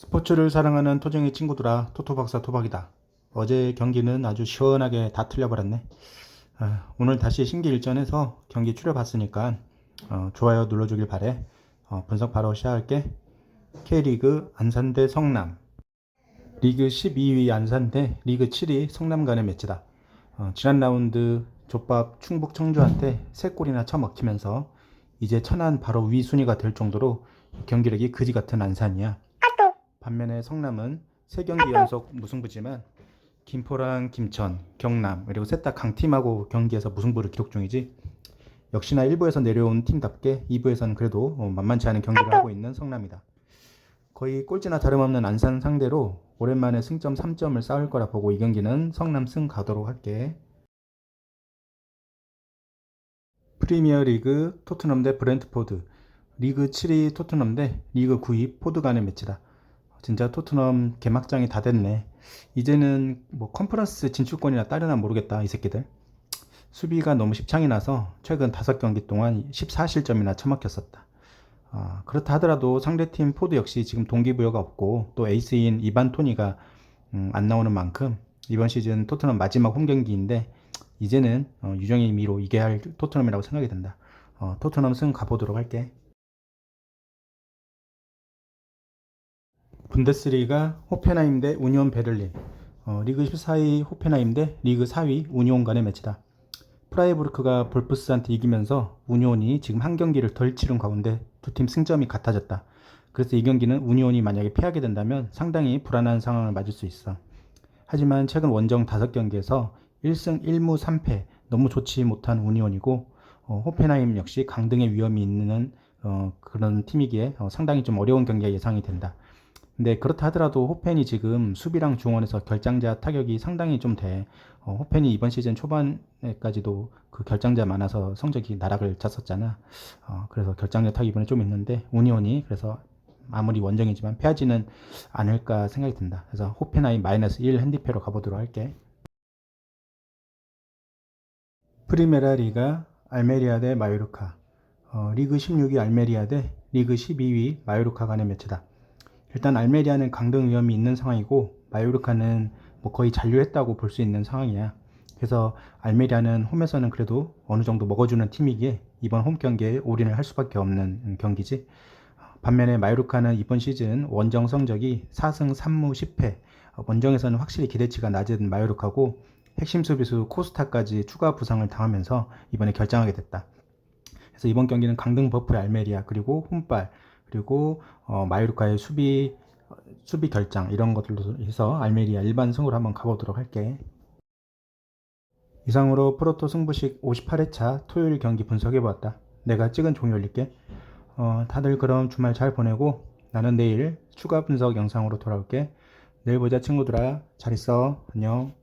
스포츠를 사랑하는 토정이 친구들아 토토박사 토박이다. 어제 경기는 아주 시원하게 다 틀려버렸네. 아, 오늘 다시 신기 일전해서 경기 추려봤으니까 어, 좋아요 눌러주길 바래. 어, 분석 바로 시작할게. K리그 안산 대 성남. 리그 12위 안산 대 리그 7위 성남 간의 매치다. 어, 지난 라운드 족밥 충북 청주한테 3골이나 쳐먹히면서 이제 천안 바로 위 순위가 될 정도로 경기력이 그지 같은 안산이야. 반면에 성남은 세 경기 연속 무승부지만 김포랑 김천, 경남 그리고 셋 다 강팀하고 경기에서 무승부를 기록 중이지. 역시나 1부에서 내려온 팀답게 2부에서는 그래도 어, 만만치 않은 경기를 하고 있는 성남이다. 거의 꼴찌나 다름없는 안산 상대로 오랜만에 승점 3점을 쌓을 거라 보고 이 경기는 성남 승 가도록 할게. 프리미어 리그 토트넘 대 브렌트포드 리그 7위 토트넘 대 리그 9위 포드 간의 매치다. 진짜 토트넘 개막장이 다 됐네. 이제는 뭐 컨퍼런스 진출권이나 따려나 모르겠다 이 새끼들. 수비가 너무 십창이 나서 최근 5경기 동안 14실점이나 처먹혔었다. 아, 그렇다 하더라도 상대팀 포드 역시 지금 동기부여가 없고 또 에이스인 이반 토니가 음, 안 나오는 만큼 이번 시즌 토트넘 마지막 홈 경기인데 이제는 어, 유정의 미로 이겨야 할 토트넘이라고 생각이 든다. 어, 토트넘 승 가보도록 할게. 분데스리가 호펜하임 대 우니온 베를린 어, 리그 14위 호펜하임 대 리그 4위 우니온 간의 매치다. 프라이부르크가 볼프스한테 이기면서 우니온이 지금 한 경기를 덜 치른 가운데 두 팀 승점이 같아졌다. 그래서 이 경기는 우니온이 만약에 패하게 된다면 상당히 불안한 상황을 맞을 수 있어. 하지만 최근 원정 5경기에서 1승 1무 3패 너무 좋지 못한 우니온이고 어, 호펜하임 역시 강등의 위험이 있는 어, 그런 팀이기에 어, 상당히 좀 어려운 경기가 예상이 된다. 근데 그렇다 하더라도 호펜이 지금 수비랑 중원에서 결장자 타격이 상당히 좀 돼. 어, 호펜이 이번 시즌 초반에까지도 그 결장자 많아서 성적이 나락을 쳤었잖아. 어, 그래서 결장자 타격이 좀 있는데 우니온이 그래서 아무리 원정이지만 패하지는 않을까 생각이 든다. 그래서 호펜하임 마이너스 1 핸디패로 가보도록 할게. 프리메라 리가 알메리아 대 마요르카. 어, 리그 16위 알메리아 대 리그 12위 마요르카 간의 매치다. 일단 알메리아는 강등 위험이 있는 상황이고 마요르카는 뭐 거의 잔류했다고 볼 수 있는 상황이야. 그래서 알메리아는 홈에서는 그래도 어느 정도 먹어주는 팀이기에 이번 홈 경기에 올인을 할 수밖에 없는 경기지. 반면에 마요르카는 이번 시즌 원정 성적이 4승 3무 10패. 원정에서는 확실히 기대치가 낮은 마요르카고 핵심 수비수 코스타까지 추가 부상을 당하면서 이번에 결정하게 됐다. 그래서 이번 경기는 강등 버프의 알메리아 그리고 홈발 그리고 어, 마요르카의 수비 수비 결장 이런 것들로 해서 알메리아 일반 승으로 한번 가보도록 할게. 이상으로 프로토 승부식 58회차 토요일 경기 분석해보았다. 내가 찍은 종이 올릴게. 어, 다들 그럼 주말 잘 보내고 나는 내일 추가 분석 영상으로 돌아올게. 내일 보자 친구들아. 잘 있어. 안녕.